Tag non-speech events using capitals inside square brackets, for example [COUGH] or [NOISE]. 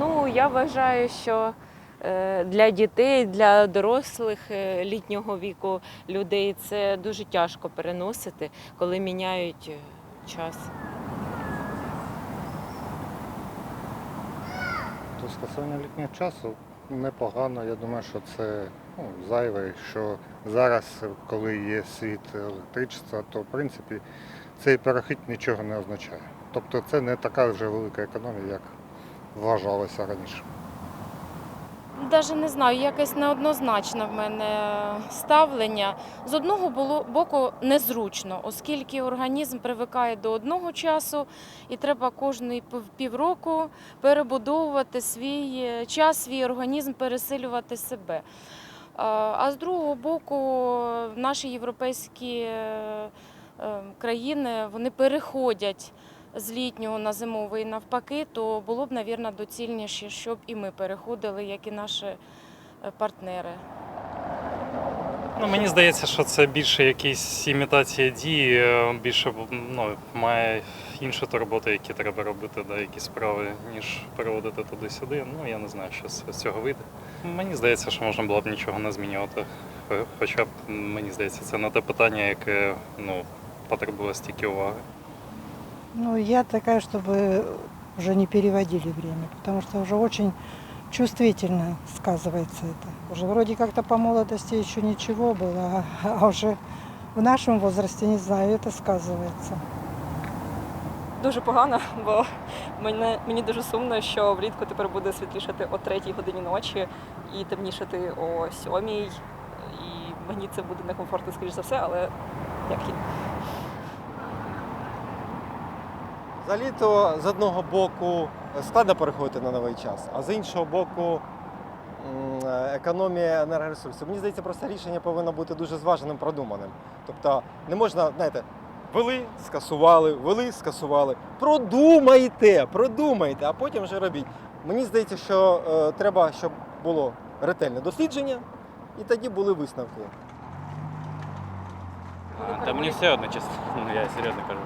Ну, я вважаю, що е, для дітей, для дорослих е, літнього віку людей це дуже тяжко переносити, коли міняють е, час. То скасування літнього часу непогано. Я думаю, що це ну, зайве, що зараз, коли є світ електричества, то в принципі цей перехід нічого не означає. Тобто це не така вже велика економія, як вважалося раніше. Навіть не знаю, якесь неоднозначне в мене ставлення. З одного боку незручно, оскільки організм привикає до одного часу, і треба кожний півроку перебудовувати свій е, час, свій організм, пересилювати себе. А а з другого боку, наші європейські е, е, країни вони переходять з літнього на зимовий навпаки, то було б, мабуть, доцільніше, щоб і ми переходили, як і наші е, партнери. Ну, мені здається, що це більше якісь імітація дії, е, більше ну, має інші турботи, які треба робити, да, якісь справи, ніж переводити туди-сюди. Ну, я не знаю, що з цього вийде. Мені здається, що можна було б нічого не змінювати. Хоча б, мені здається, це не те питання, яке ну, потребує стільки уваги. Ну, я такая, чтобы уже не переводили время, потому что уже очень чувствительно сказывается это. Уже вроде как-то по молодости еще ничего было, [LAUGHS] а- а уже в нашем возрасте, не знаю, это сказывается. Дуже погано, бо мене, мені дуже сумно, що влітку тепер буде світлішати о 3 годині ночі і темнішати о 7. І мені це буде некомфортно, скоріш за все, але як є. За літо з одного боку складно переходити на новий час, а з іншого боку економія енергоресурсів. Мені здається, просто рішення повинно бути дуже зваженим, продуманим. Тобто не можна, знаєте, вели, скасували, вели, скасували. Продумайте, продумайте, а потім вже робіть. Мені здається, що е, треба, щоб було ретельне дослідження, і тоді були висновки. А, Та мені все одно, чесно, [LAUGHS] ну я серйозно кажу.